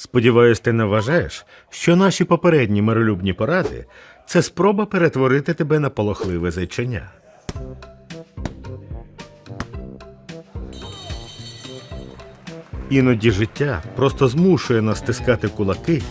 Сподіваюсь, ти не вважаєш, що наші попередні миролюбні поради це спроба перетворити тебе на полохливе зайченя. Іноді життя просто змушує нас стискати кулаки,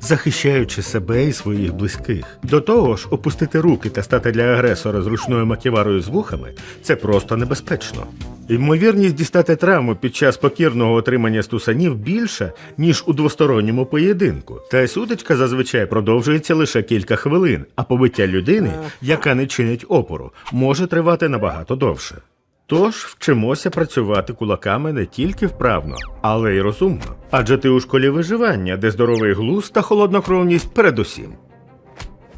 захищаючи себе і своїх близьких. До того ж, опустити руки та стати для агресора зручною маківарою з вухами це просто небезпечно. Ймовірність дістати травму під час покірного отримання стусанів більша, ніж у двосторонньому поєдинку. Та й сутичка зазвичай продовжується лише кілька хвилин, а побиття людини, яка не чинить опору, може тривати набагато довше. Тож вчимося працювати кулаками не тільки вправно, але й розумно. Адже ти у школі виживання, де здоровий глузд та холоднокровність передусім.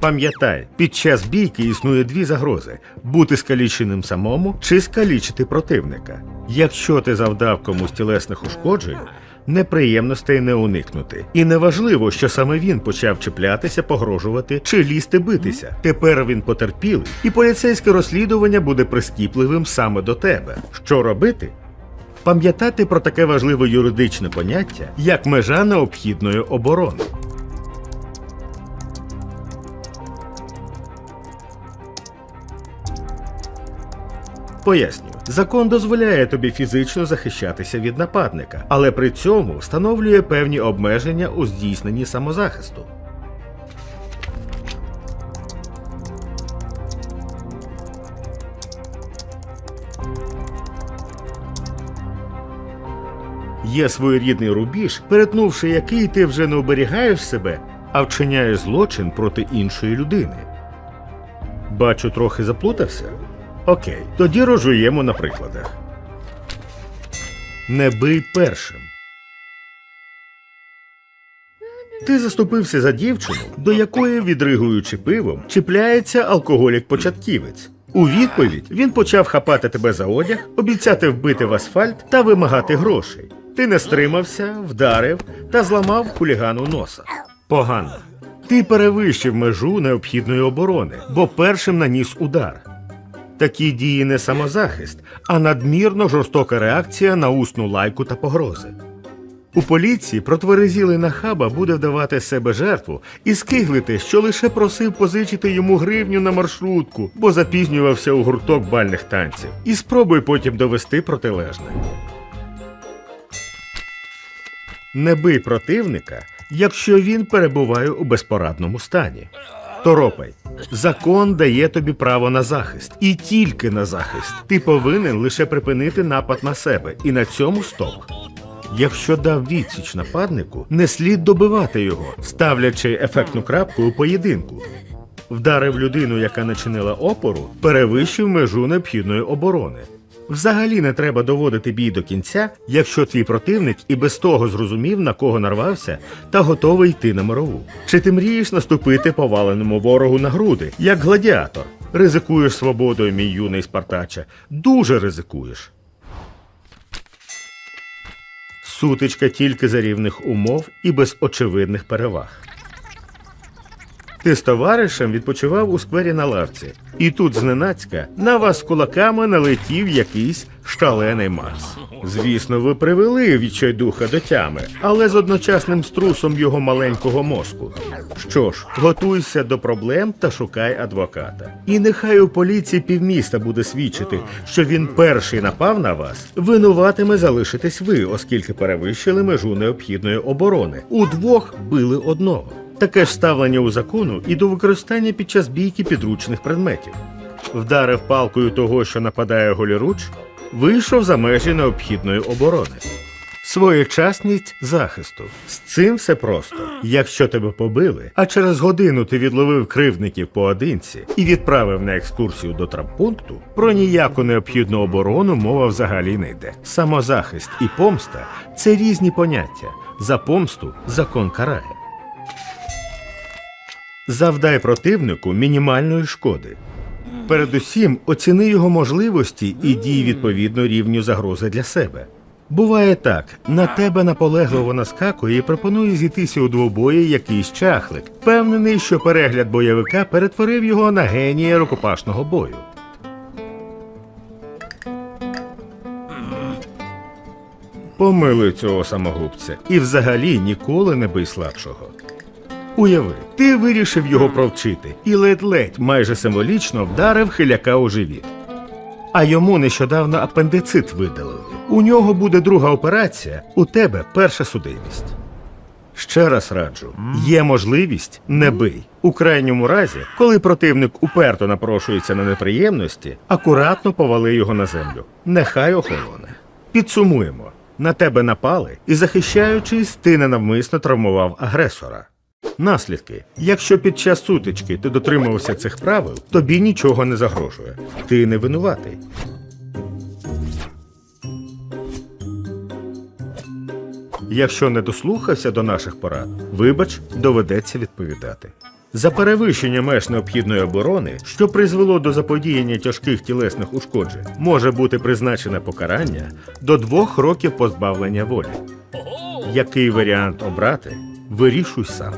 Пам'ятай, під час бійки існує дві загрози: бути скаліченим самому чи скалічити противника. Якщо ти завдав комусь тілесних ушкоджень, неприємностей не уникнути. І неважливо, що саме він почав чіплятися, погрожувати чи лізти битися. Тепер він потерпілий, і поліцейське розслідування буде прискіпливим саме до тебе. Що робити? Пам'ятати про таке важливе юридичне поняття, як межа необхідної оборони. Поясню, закон дозволяє тобі фізично захищатися від нападника, але при цьому встановлює певні обмеження у здійсненні самозахисту. Є своєрідний рубіж, перетнувши який ти вже не оберігаєш себе, а вчиняєш злочин проти іншої людини. Бачу, трохи заплутався? Окей, тоді розжуємо на прикладах. Не бий першим. Ти заступився за дівчину, до якої, відригуючи пивом, чіпляється алкоголік-початківець. У відповідь він почав хапати тебе за одяг, обіцяти вбити в асфальт та вимагати грошей. Ти не стримався, вдарив та зламав хулігану носа. Погано. Ти перевищив межу необхідної оборони, бо першим наніс удар. Такі дії не самозахист, а надмірно жорстока реакція на усну лайку та погрози. У поліції протверезілий нахаба буде вдавати себе жертву і скиглити, що лише просив позичити йому гривню на маршрутку, бо запізнювався у гурток бальних танців. І спробуй потім довести протилежне. Не бий противника, якщо він перебуває у безпорадному стані. Торопай, закон дає тобі право на захист, і тільки на захист. Ти повинен лише припинити напад на себе, і на цьому стоп. Якщо дав відсіч нападнику, не слід добивати його, ставлячи ефектну крапку у поєдинку. Вдарив людину, яка начинила опору, перевищив межу необхідної оборони. Взагалі не треба доводити бій до кінця, якщо твій противник і без того зрозумів, на кого нарвався, та готовий йти на мирову. Чи ти мрієш наступити поваленому ворогу на груди, як гладіатор? Ризикуєш свободою, мій юний Спартаче. Дуже ризикуєш. Сутичка тільки за рівних умов і без очевидних переваг. Ти з товаришем відпочивав у сквері на лавці, і тут зненацька на вас кулаками налетів якийсь шалений Марс. Звісно, ви привели відчайдуха до тями, але з одночасним струсом його маленького мозку. Що ж, готуйся до проблем та шукай адвоката. І нехай у поліції півміста буде свідчити, що він перший напав на вас, винуватиме залишитесь ви, оскільки перевищили межу необхідної оборони. Удвох били одного. Таке ж ставлення у закону і до використання під час бійки підручних предметів. Вдарив палкою того, що нападає голіруч, вийшов за межі необхідної оборони. Своєчасність захисту. З цим все просто. Якщо тебе побили, а через годину ти відловив кривдників поодинці і відправив на екскурсію до травмпункту, про ніяку необхідну оборону мова взагалі не йде. Самозахист і помста це різні поняття. За помсту закон карає. Завдай противнику мінімальної шкоди. Передусім, оціни його можливості і дій відповідно рівню загрози для себе. Буває так, на тебе наполегливо наскакує і пропонує зійтися у двобої якийсь чахлик, впевнений, що перегляд бойовика перетворив його на генія рукопашного бою. Помилуй цього самогубця і взагалі ніколи не бий слабшого. Уяви, ти вирішив його провчити і ледь-ледь майже символічно вдарив хиляка у живіт. А йому нещодавно апендицит видалили. У нього буде друга операція, у тебе перша судимість. Ще раз раджу: є можливість не бий. У крайньому разі, коли противник уперто напрошується на неприємності, акуратно повали його на землю. Нехай охолоне. Підсумуємо: на тебе напали, і захищаючись, ти ненавмисно травмував агресора. Наслідки: якщо під час сутички ти дотримувався цих правил, тобі нічого не загрожує. Ти не винуватий. Якщо не дослухався до наших порад, вибач, доведеться відповідати. За перевищення меж необхідної оборони, що призвело до заподіяння тяжких тілесних ушкоджень, може бути призначене покарання до двох років позбавлення волі. Який варіант обрати, вирішуй сам.